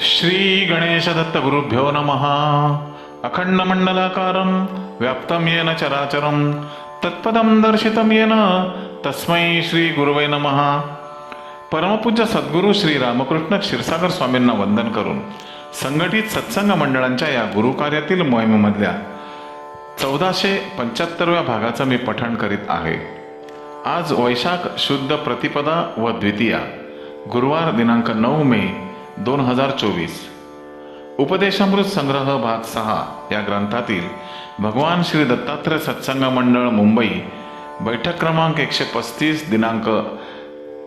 श्री गणेश दत्त गुरुभ्यो नमः। अखंड मंडलाकारं व्याप्तं येन चराचरं तत्पदं दर्शितं येन तस्मै श्री गुरुवै नमः। परमपूज्य सद्गुरू श्री रामकृष्ण क्षीरसागर स्वामींना वंदन करून संघटित सत्संग मंडळांच्या या गुरुकार्यातील मोहिमेमधल्या चौदाशे पंच्याहत्तरव्या भागाचं मी पठण करीत आहे. आज वैशाख शुद्ध प्रतिपदा व द्वितीया गुरुवार दिनांक नऊ मे दोन हजार चोवीस. उपदेशामृत संग्रह भाग सहा या ग्रंथातील भगवान श्री दत्तात्रय सत्संग मंडळ मुंबई बैठक क्रमांक एकशे पस्तीस दिनांक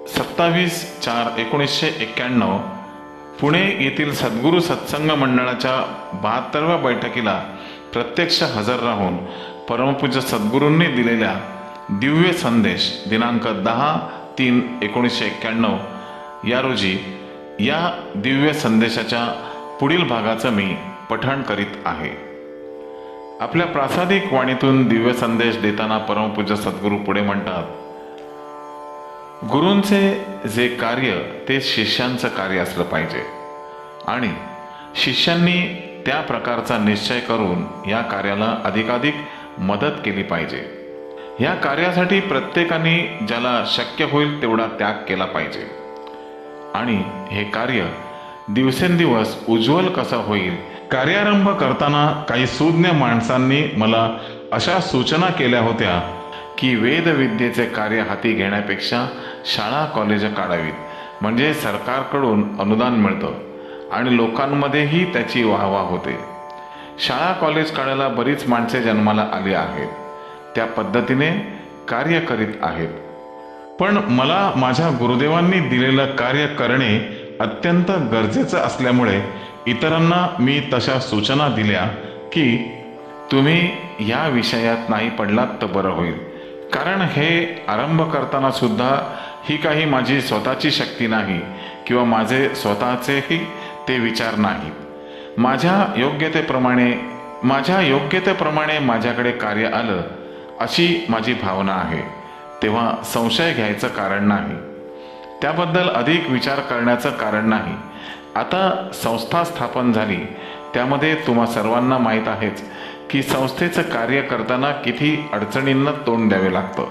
सत्तावीस चार एकोणीसशे एक्क्याण्णव पुणे येथील सद्गुरू सत्संग मंडळाच्या बहात्तरव्या बैठकीला प्रत्यक्ष हजर राहून परमपूज्य सद्गुरूंनी दिलेल्या दिव्य संदेश दिनांक दहा तीन एकोणीसशे एक्क्याण्णव. या रोजी या दिव्य संदेशाच्या पुढील भागाचं मी पठण करीत आहे. आपल्या प्रासादिक वाणीतून दिव्य संदेश देताना परमपूज्य सद्गुरू पुढे म्हणतात गुरूंचे जे कार्य ते शिष्यांचं कार्य असलं पाहिजे. आणि शिष्यांनी त्या प्रकारचा निश्चय करून या कार्याला अधिकाधिक मदत केली पाहिजे. या कार्यासाठी प्रत्येकाने ज्याला शक्य होईल तेवढा त्याग केला पाहिजे. आणि हे कार्य दिवसेंदिवस उज्ज्वल कसा होईल? कार्यारंभ करताना काही सुज्ञ माणसांनी मला अशा सूचना केल्या होत्या की वेदविद्येचे कार्य हाती घेण्यापेक्षा शाळा कॉलेज काढावीत. म्हणजे सरकारकडून अनुदान मिळतं आणि लोकांमध्येही त्याची वाहवा होते. शाळा कॉलेज काढायला बरीच माणसे जन्माला आली आहेत. त्या पद्धतीने कार्य करीत आहेत. पण मला माझ्या गुरुदेवांनी दिलेलं कार्य करणे अत्यंत गरजेचं असल्यामुळे इतरांना मी तशा सूचना दिल्या की तुम्ही या विषयात नाही पडलात तर बरं होईल. कारण हे आरंभ करताना सुद्धा ही काही माझी स्वतःची शक्ती नाही किंवा माझे स्वतःचेही ते विचार नाहीत. माझ्या योग्यतेप्रमाणे माझ्या योग्यतेप्रमाणे माझ्याकडे कार्य आलं अशी माझी भावना आहे. तेव्हा संशय घ्यायचं कारण नाही. त्याबद्दल अधिक विचार करण्याचं कारण नाही. आता संस्था स्थापन झाली. त्यामध्ये तुम्हा सर्वांना माहीत आहेच की संस्थेचं कार्य करताना किती अडचणींना तोंड द्यावे लागतं.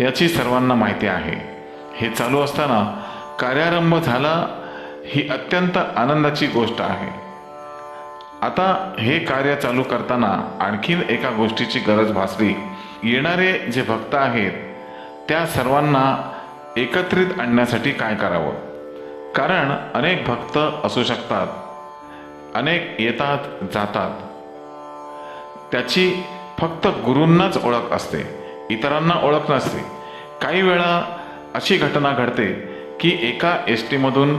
याची सर्वांना माहिती आहे. हे चालू असताना कार्यारंभ झाला ही अत्यंत आनंदाची गोष्ट आहे. आता हे कार्य चालू करताना आणखीन एका गोष्टीची गरज भासली. येणारे जे भक्त आहेत त्या सर्वांना एकत्रित आणण्यासाठी काय करावं? कारण अनेक भक्त असू शकतात अनेक येतात जातात. त्याची फक्त गुरूंनाच ओळख असते इतरांना ओळख नसते. काही वेळा अशी घटना घडते की एका एस टीमधून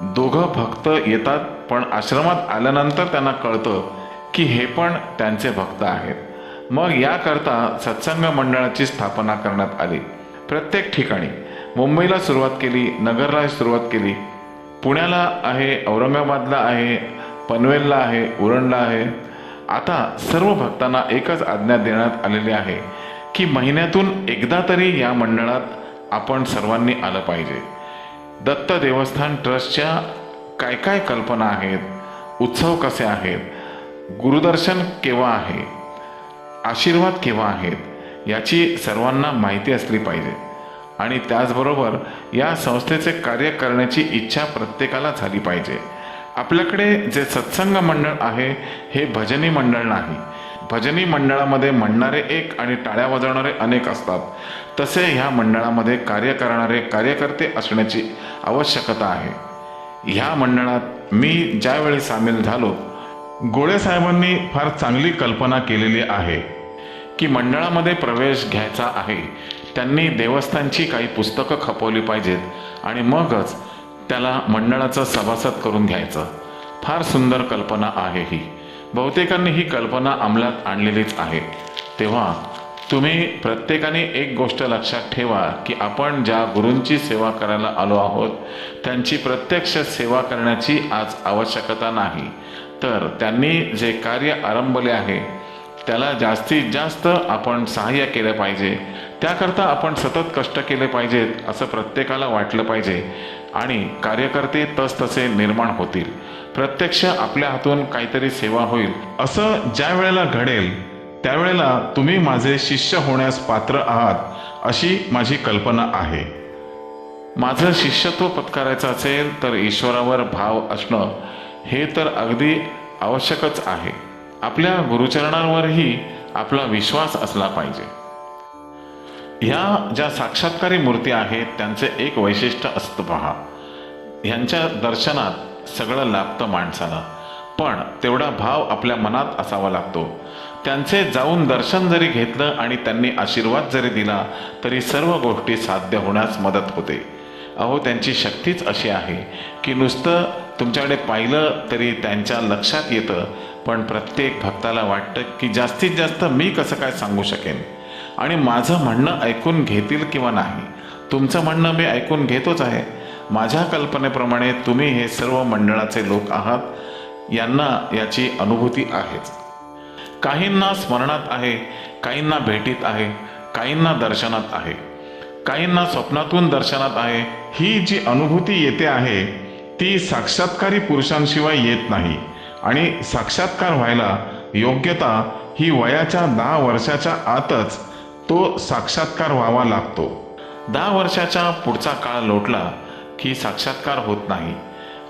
दोघं भक्त येतात पण आश्रमात आल्यानंतर त्यांना कळतं की हे पण त्यांचे भक्त आहेत. मग याकरता सत्संग मंडळाची स्थापना करण्यात आली. प्रत्येक ठिकाणी. मुंबईला सुरुवात केली नगरला सुरुवात केली. पुण्याला आहे औरंगाबादला आहे पनवेलला आहे उरणला आहे. आता सर्व भक्तांना एकच आज्ञा देण्यात आलेली आहे की महिन्यातून एकदा तरी या मंडळात आपण सर्वांनी आलं पाहिजे. दत्त देवस्थान ट्रस्टच्या काय काय कल्पना आहेत? उत्सव कसे आहेत? गुरुदर्शन केव्हा आहे? आशीर्वाद केव्हा आहेत? याची सर्वांना माहिती असली पाहिजे. आणि त्याचबरोबर या संस्थेचे कार्य करण्याची इच्छा प्रत्येकाला झाली पाहिजे. आपल्याकडे जे सत्संग मंडळ आहे हे भजनी मंडळ नाही. भजनी मंडळामध्ये म्हणणारे एक आणि टाळ्या वाजवणारे अनेक असतात. तसे ह्या मंडळामध्ये कार्य करणारे कार्यकर्ते असण्याची आवश्यकता आहे. ह्या मंडळात मी ज्यावेळी सामील झालो गोळे साहेबांनी फार चांगली कल्पना केलेली आहे. की मंडळामध्ये प्रवेश घ्यायचा आहे. त्यांनी देवस्थानची काही पुस्तकं खपवली पाहिजेत आणि मगच त्याला मंडळाचं सभासद करून घ्यायचं. फार सुंदर कल्पना आहे ही. बहुतेकांनी ही कल्पना अंमलात आणलेलीच आहे. तेव्हा तुम्ही प्रत्येकाने एक गोष्ट लक्षात ठेवा की आपण ज्या गुरूंची सेवा करायला आलो आहोत त्यांची प्रत्यक्ष सेवा करण्याची आज आवश्यकता नाही. तर त्यांनी जे कार्य आरंभले आहे त्याला जास्तीत जास्त आपण सहाय्य केलं पाहिजे. त्याकरता आपण सतत कष्ट केले पाहिजेत असं प्रत्येकाला वाटलं पाहिजे. आणि कार्यकर्ते तसतसे निर्माण होतील. प्रत्यक्ष आपल्या हातून काहीतरी सेवा होईल. असं ज्या वेळेला घडेल त्यावेळेला तुम्ही माझे शिष्य होण्यास पात्र आहात अशी माझी कल्पना आहे. माझं शिष्यत्व पत्करायचं असेल तर ईश्वरावर भाव असणं हे तर अगदी आवश्यकच आहे. आपल्या गुरुचरणांवरही आपला विश्वास असला पाहिजे. ह्या ज्या साक्षात्कारी मूर्ती आहेत त्यांचे एक वैशिष्ट्य असतं पहा. ह्यांच्या दर्शनात सगळं लाभतं माणसाला पण तेवढा भाव आपल्या मनात असावा लागतो. त्यांचे जाऊन दर्शन जरी घेतलं आणि त्यांनी आशीर्वाद जरी दिला तरी सर्व गोष्टी साध्य होण्यास मदत होते. अहो त्यांची शक्तीच अशी आहे की नुसतं तुमच्याकडे पाहिलं तरी त्यांच्या लक्षात येतं पण प्रत्येक भक्ताला वाटतं की जास्तीत जास्त मी कसं काय सांगू शकेन? आणि माझं म्हणणं ऐकून घेतील किंवा नाही? तुमचं म्हणणं मी ऐकून घेतोच आहे. माझ्या कल्पनेप्रमाणे तुम्ही हे सर्व मंडळाचे लोक आहात. यांना याची अनुभूती आहेच. काहींना स्मरणात आहे काहींना भेटीत आहे काहींना दर्शनात आहे. काहींना स्वप्नातून दर्शनात आहे. ही जी अनुभूती येते आहे ती साक्षात्कारी पुरुषांशिवाय येत नाही. आणि साक्षात्कार व्हायला योग्यता ही वयाच्या दहा वर्षाच्या आतच तो साक्षात्कार व्हावा लागतो. दहा वर्षाच्या पुढचा काळ लोटला की साक्षात्कार होत नाही.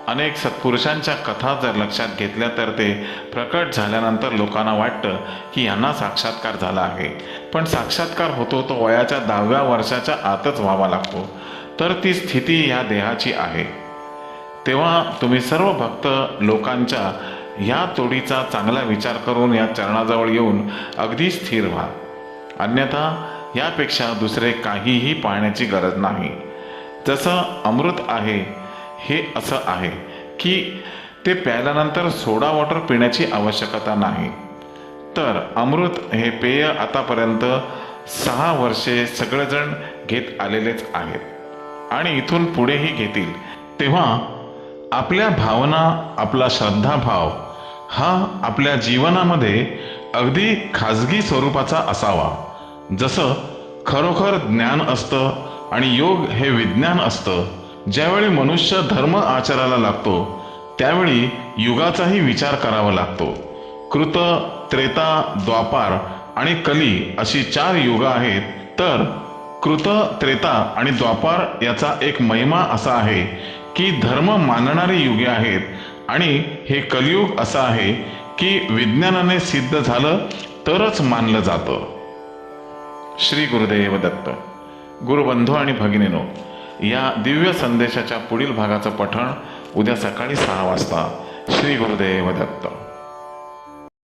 अनेक सत्पुरुषांच्या कथा जर लक्षात घेतल्या तर ते प्रकट झाल्यानंतर लोकांना वाटतं की यांना साक्षात्कार झाला आहे. पण साक्षात्कार होतो तो वयाच्या दहाव्या वर्षाच्या आतच व्हावा लागतो. तर ती स्थिती या देहाची आहे. तेव्हा तुम्ही सर्व भक्त लोकांच्या ह्या तोडीचा चांगला विचार करून या चरणाजवळ येऊन अगदी स्थिर व्हा. अन्यथा यापेक्षा दुसरे काहीही पाहण्याची गरज नाही. जसं अमृत आहे हे असं आहे की ते प्यायल्यानंतर सोडा वॉटर पिण्याची आवश्यकता नाही. तर अमृत हे पेय आतापर्यंत सहा वर्षे सगळेजण घेत आलेलेच आहेत आणि इथून पुढेही घेतील. तेव्हा आपल्या भावना आपला श्रद्धाभाव हा आपल्या जीवनामध्ये अगदी खाजगी स्वरूपाचा असावा. जसं खरोखर ज्ञान असतं आणि योग हे विज्ञान असतं. ज्यावेळी मनुष्य धर्म आचरायला लागतो त्यावेळी युगाचाही विचार करावा लागतो. कृत त्रेता द्वापार आणि कली अशी चार युग आहेत. तर कृत त्रेता आणि द्वापार याचा एक महिमा असा आहे की धर्म मानणारी युगे आहेत. आणि हे कलियुग असं आहे की विज्ञानाने सिद्ध झालं तरच मानलं जातं. श्री गुरुदेव दत्त गुरुबंधू आणि भगिनीनो या दिव्य संदेशाच्या पुढील भागाचं पठण उद्या सकाळी सहा वाजता. श्री गुरुदेव दत्त.